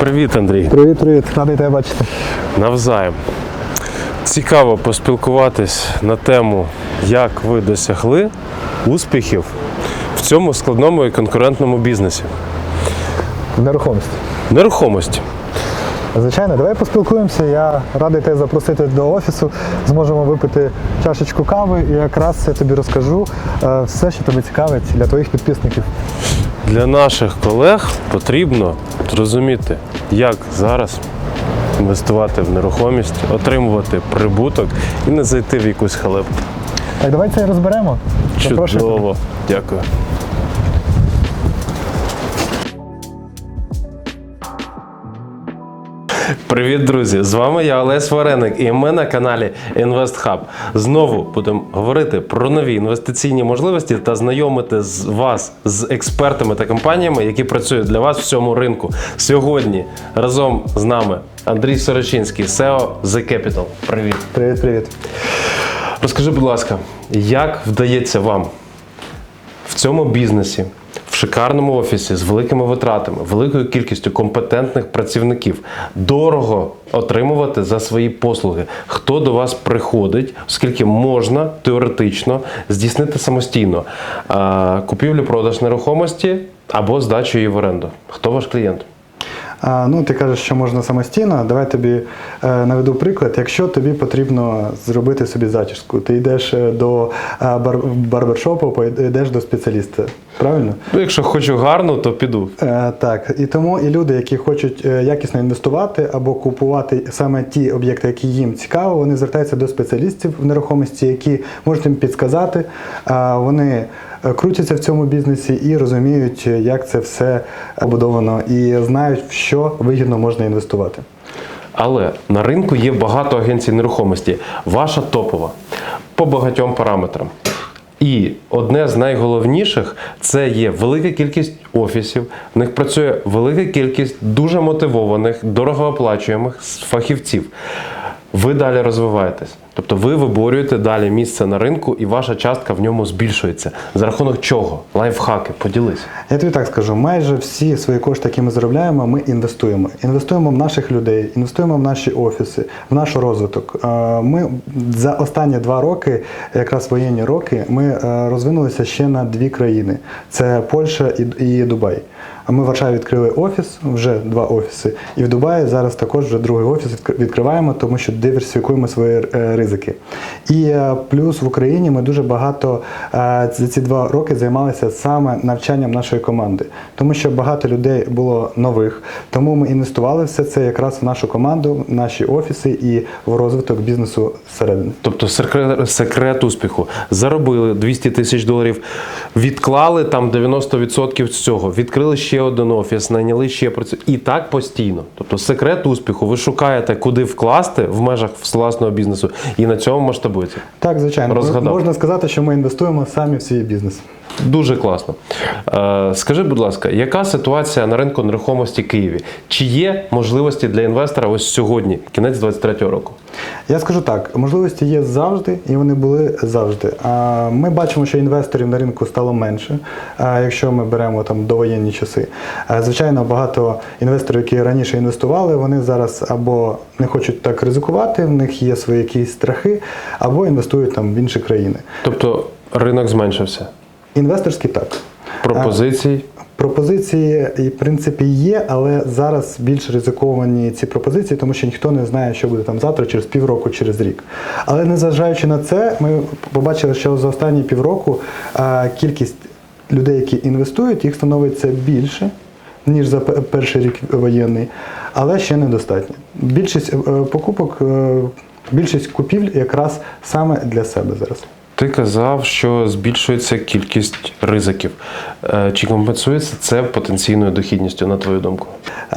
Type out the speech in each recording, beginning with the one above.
Привіт, Андрій. Привіт, привіт, радий тебе бачити. Навзаєм. Цікаво поспілкуватись на тему, як ви досягли успіхів в цьому складному і конкурентному бізнесі. Нерухомість. Нерухомості. Звичайно, давай поспілкуємося. Я радий тебе запросити до офісу. Зможемо випити чашечку кави і якраз я тобі розкажу е, все, що тебе цікавить для твоїх підписників. Для наших колег потрібно зрозуміти, як зараз інвестувати в нерухомість, отримувати прибуток і не зайти в якусь халепу. Так, давайте розберемо. Чудово. Дякую. Привіт, друзі! З вами я Олесь Вареник, і ми на каналі InvestHub. Знову будемо говорити про нові інвестиційні можливості та знайомити з вас з експертами та компаніями, які працюють для вас в цьому ринку. Сьогодні разом з нами Андрій Сорочинський, SEO The Capital. Привіт! Привіт, привіт. Розкажи, будь ласка, як вдається вам в цьому бізнесі, шикарному офісі з великими витратами, великою кількістю компетентних працівників, дорого отримувати за свої послуги? Хто до вас приходить, оскільки можна теоретично здійснити самостійно купівлю-продаж нерухомості або здачу її в оренду? Хто ваш клієнт? Ну, ти кажеш, що можна самостійно. Давай тобі е, наведу приклад. Якщо тобі потрібно зробити собі зачіску, ти йдеш е, до е, бар- барбершопу, йдеш до спеціаліста. Правильно? Ну, якщо хочу гарно, то піду. Е, так, і тому і люди, які хочуть е, якісно інвестувати або купувати саме ті об'єкти, які їм цікаво, вони звертаються до спеціалістів в нерухомості, які можуть їм підказати. А вони е, крутяться в цьому бізнесі і розуміють, е, як це все побудовано, і знають, в що вигідно можна інвестувати. Але на ринку є багато агенцій нерухомості. Ваша топова по багатьом параметрам. І одне з найголовніших це є велика кількість офісів. В них працює велика кількість дуже мотивованих, дорогооплачуємих фахівців. Ви далі розвиваєтесь. Тобто ви виборюєте далі місце на ринку, і ваша частка в ньому збільшується. За рахунок чого? Лайфхаки, поділись. Я тобі так скажу, майже всі свої кошти, які ми заробляємо, ми інвестуємо. Інвестуємо в наших людей, інвестуємо в наші офіси, в наш розвиток. Е, Ми за останні два роки, якраз воєнні роки, ми е, розвинулися ще на дві країни: це Польща і, Дубай. А ми в Варшаві відкрили офіс, вже два офіси, і в Дубаї зараз також вже другий офіс відкриваємо, тому що диверсифікуємо свої е, ризики. І е, плюс в Україні ми дуже багато е, за ці два роки займалися саме навчанням нашої команди, тому що багато людей було нових. Тому ми інвестували все це якраз в нашу команду, в наші офіси і в розвиток бізнесу зсередини. Тобто секрет, секрет успіху. Заробили 200 тисяч доларів, відклали там 90% з цього, відкрили ще один офіс, найняли ще працю. І так постійно. Тобто секрет успіху. Ви шукаєте, куди вкласти в межах власного бізнесу, і на цьому масштабується. Так, звичайно, Розгадав. можна сказати, що ми інвестуємо самі в свій бізнес. Дуже класно. Е, скажи, будь ласка, яка ситуація на ринку нерухомості в Києві? Чи є можливості для інвестора ось сьогодні, кінець 23-го року? Я скажу так: можливості є завжди, і вони були завжди. Ми бачимо, що інвесторів на ринку стало менше, якщо ми беремо там довоєнні часи. Звичайно, багато інвесторів, які раніше інвестували, вони зараз або не хочуть так ризикувати, в них є свої якісь страхи, або інвестують там в інші країни. Тобто ринок зменшився. Інвесторський так. Пропозиції, і, в принципі, є, але зараз більш ризиковані ці пропозиції, тому що ніхто не знає, що буде там завтра, через півроку, через рік. Але незважаючи на це, ми побачили, що за останні півроку кількість людей, які інвестують, їх становиться більше. Ніж за перший рік воєнний, але ще недостатньо. Більшість е, покупок, е, більшість купівель якраз саме для себе зараз. Ти казав, що збільшується кількість ризиків. Е, Чи компенсується це потенційною дохідністю, на твою думку?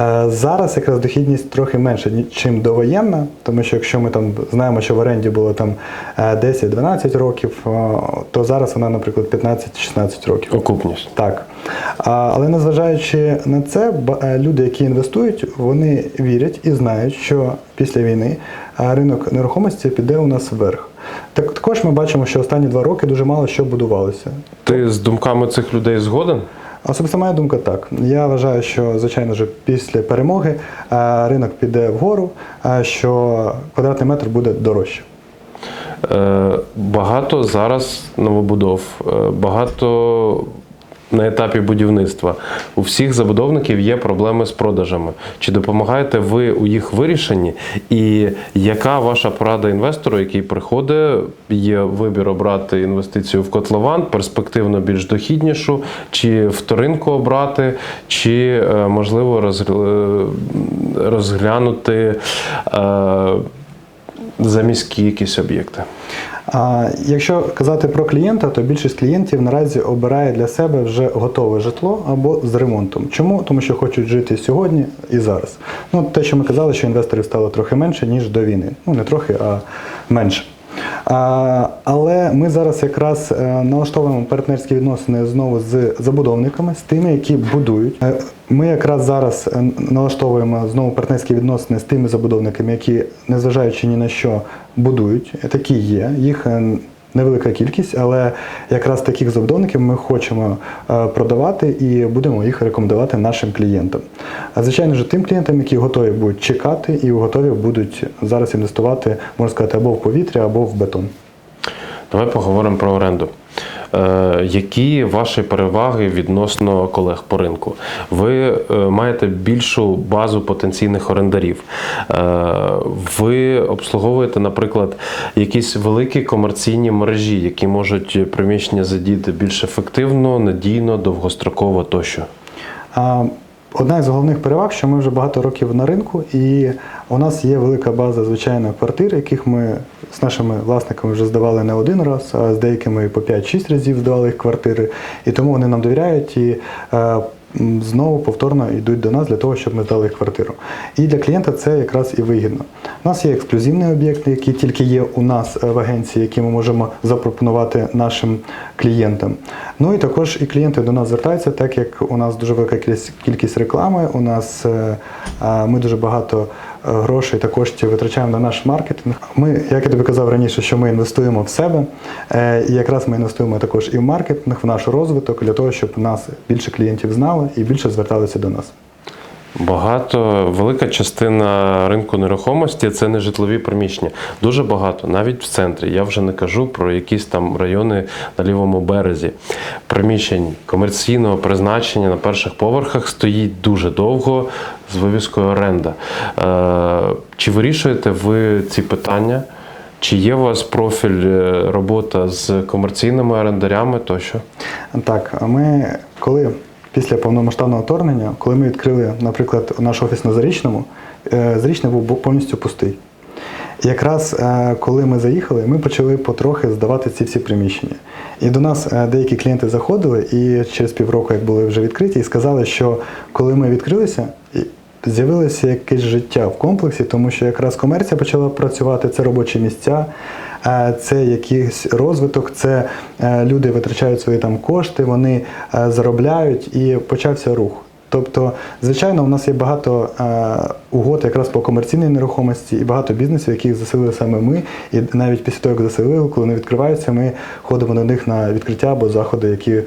Е, Зараз якраз дохідність трохи менша, ніж довоєнна, тому що якщо ми там знаємо, що в оренді було там е, 10-12 років, е, то зараз вона, наприклад, 15-16 років. Окупність. Так. Але незважаючи на це, люди, які інвестують, вони вірять і знають, що після війни ринок нерухомості піде у нас вверх. Так також ми бачимо, що останні два роки дуже мало що будувалося. Ти з думками цих людей згоден? Особисто моя думка так. Я вважаю, що звичайно ж після перемоги е, ринок піде вгору, е, що квадратний метр буде дорожче. Багато зараз новобудов, е, багато на етапі будівництва. У всіх забудовників є проблеми з продажами. Чи допомагаєте ви у їх вирішенні? І яка ваша порада інвестору, який приходить, є вибір обрати інвестицію в котлован, перспективно більш дохіднішу, чи вторинку обрати, чи е, можливо е, розглянути е, заміські якісь об'єкти? А якщо казати про клієнта, то більшість клієнтів наразі обирає для себе вже готове житло або з ремонтом. Чому? Тому що хочуть жити сьогодні і зараз. Ну, те, що ми казали, що інвесторів стало трохи менше, ніж до війни. Ну, не трохи, а менше. Але ми зараз якраз е, налаштовуємо партнерські відносини знову з забудовниками, з тими, які будують. Е, Ми якраз зараз е, налаштовуємо знову партнерські відносини з тими забудовниками, які, незважаючи ні на що, будують. Такі є. Їх невелика кількість, але якраз таких забудовників ми хочемо е, продавати і будемо їх рекомендувати нашим клієнтам. А звичайно ж, тим клієнтам, які готові будуть чекати і готові будуть зараз інвестувати, можна сказати, або в повітря, або в бетон. Давай поговоримо про оренду. Е, які ваші переваги відносно колег по ринку? Ви е, маєте більшу базу потенційних орендарів. Е, ви обслуговуєте, наприклад, якісь великі комерційні мережі, які можуть приміщення задіти більш ефективно, надійно, довгостроково тощо. Одна із головних переваг, що ми вже багато років на ринку, і у нас є велика база звичайно квартир, яких ми з нашими власниками вже здавали не один раз, а з деякими по 5-6 разів здавали їх квартири. І тому вони нам довіряють і е, знову повторно йдуть до нас для того, щоб ми здали їх квартиру. І для клієнта це якраз і вигідно. У нас є ексклюзивні об'єкти, які тільки є у нас в агенції, які ми можемо запропонувати нашим клієнтам. Ну і також і клієнти до нас звертаються, так як у нас дуже велика кількість- реклами. У нас е, ми дуже багато грошей та коштів витрачаємо на наш маркетинг. Ми, як я тобі казав раніше, що ми інвестуємо в себе, е, і якраз ми інвестуємо також і в маркетинг, в наш розвиток для того, щоб нас більше клієнтів знали і більше зверталися до нас. Багато, велика частина ринку нерухомості це не житлові приміщення. Дуже багато, навіть в центрі. Я вже не кажу про якісь там райони на лівому березі. Приміщень комерційного призначення на перших поверхах стоїть дуже довго з вивіскою оренда. Е, чи вирішуєте ви ці питання? Чи є у вас профіль е, робота з комерційними орендарями тощо? Так, а ми коли після повномасштабного вторгнення, коли ми відкрили, наприклад, наш офіс на Зарічному, е, Зарічний був повністю пустий. Якраз е, коли ми заїхали, ми почали потрохи здавати ці всі приміщення. І до нас е, деякі клієнти заходили і через півроку, як були вже відкриті, і сказали, що коли ми відкрилися, з'явилося якесь життя в комплексі, тому що якраз комерція почала працювати, це робочі місця, е, це якийсь розвиток, це е, люди витрачають свої там кошти, вони е, заробляють і почався рух. Тобто, звичайно, у нас є багато угод якраз по комерційній нерухомості і багато бізнесів, яких заселили саме ми. І навіть після того, як заселили, коли вони відкриваються, ми ходимо до них на відкриття або заходи, які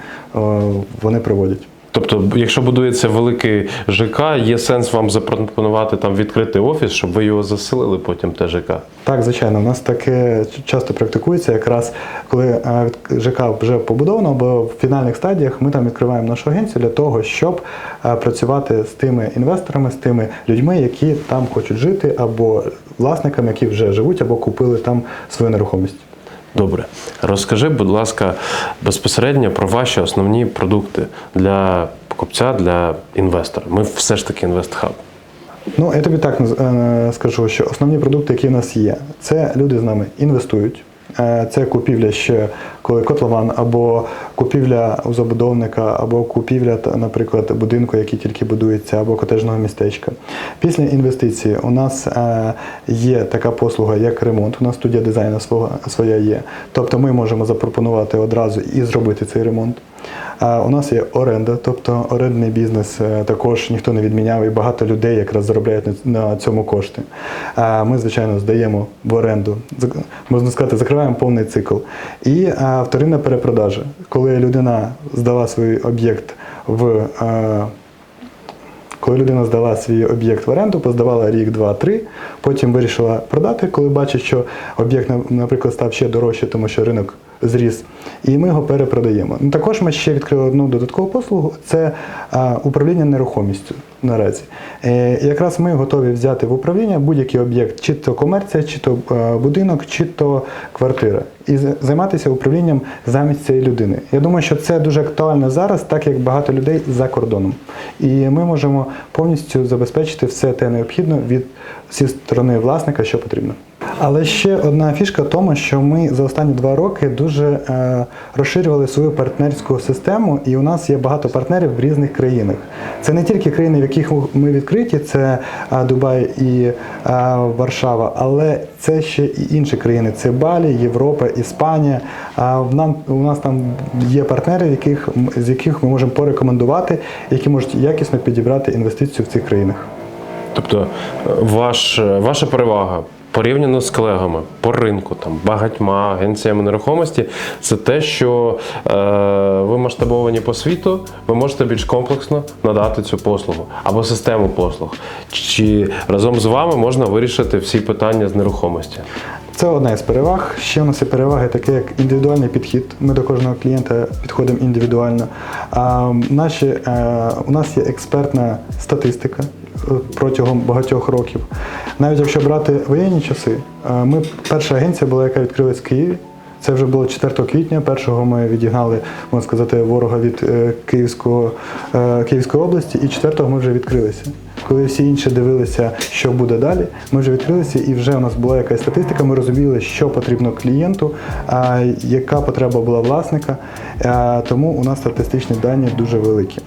вони проводять. Тобто, якщо будується великий ЖК, є сенс вам запропонувати там відкритий офіс, щоб ви його заселили потім те ЖК. Так, звичайно, у нас таке часто практикується, якраз коли е, ЖК вже побудовано, або в фінальних стадіях ми там відкриваємо нашу агенцію для того, щоб е, працювати з тими інвесторами, з тими людьми, які там хочуть жити, або власниками, які вже живуть, або купили там свою нерухомість. Добре, розкажи, будь ласка, безпосередньо про ваші основні продукти для покупця, для інвестора. Ми все ж таки інвестхаб. Ну, я тобі так е, скажу, що основні продукти, які в нас є, це люди з нами інвестують. Е, Це купівля ще коли котлован, або купівля у забудовника, або купівля, наприклад, будинку, який тільки будується, або котежного містечка. Після інвестиції у нас е, є така послуга, як ремонт. У нас студія дизайну своя є. Тобто ми можемо запропонувати одразу і зробити цей ремонт. У нас є оренда, тобто орендний бізнес е, також ніхто не відміняв, і багато людей якраз заробляють на- цьому кошти. Ми, звичайно, здаємо в оренду, можна сказати, закриваємо повний цикл. І вторинна перепродажа, коли людина здала свій об'єкт в. е, коли людина здала свій об'єкт в оренду, поздавала рік, два, три, потім вирішила продати, коли бачить, що об'єкт, наприклад, став ще дорожче, тому що ринок зріс, і ми його перепродаємо. Ну, також ми ще відкрили одну додаткову послугу це управління нерухомістю наразі. Е, якраз ми готові взяти в управління будь-який об'єкт, чи то комерція, чи то будинок, чи то квартира, і займатися управлінням замість цієї людини. Я думаю, що це дуже актуально зараз, так як багато людей за кордоном. І ми можемо повністю забезпечити все те необхідне від зі сторони власника, що потрібно. Але ще одна фішка в тому, що ми за останні два роки дуже е, розширювали свою партнерську систему, і у нас є багато партнерів в різних країнах. Це не тільки країни, в яких ми відкриті, це е, Дубай і е, Варшава, але це ще і інші країни. Це Балі, Європа, Іспанія. Нам у нас там є партнери, яких з яких ми можемо порекомендувати, які можуть якісно підібрати інвестицію в цих країнах. Тобто, ваш, ваша перевага порівняно з колегами по ринку, там багатьма агенціями нерухомості, це те, що е, ви масштабовані по світу, ви можете більш комплексно надати цю послугу або систему послуг. Чи разом з вами можна вирішити всі питання з нерухомості? Це одна із переваг. Ще у нас є переваги, таке як індивідуальний підхід. Ми до кожного клієнта підходимо індивідуально. А, наші, е, у нас є експертна статистика протягом багатьох років. Навіть якщо брати воєнні часи, е, ми перша агенція була, яка відкрилась в Києві. Це вже було 4 квітня. Першого ми відігнали, можна сказати, ворога від е, Київського, е, Київської області, і 4-го ми вже відкрилися. Коли всі інші дивилися, що буде далі, ми вже відкрилися, і вже у нас була якась статистика. Ми розуміли, що потрібно клієнту, а, яка потреба була власника. Тому у нас статистичні дані дуже великі.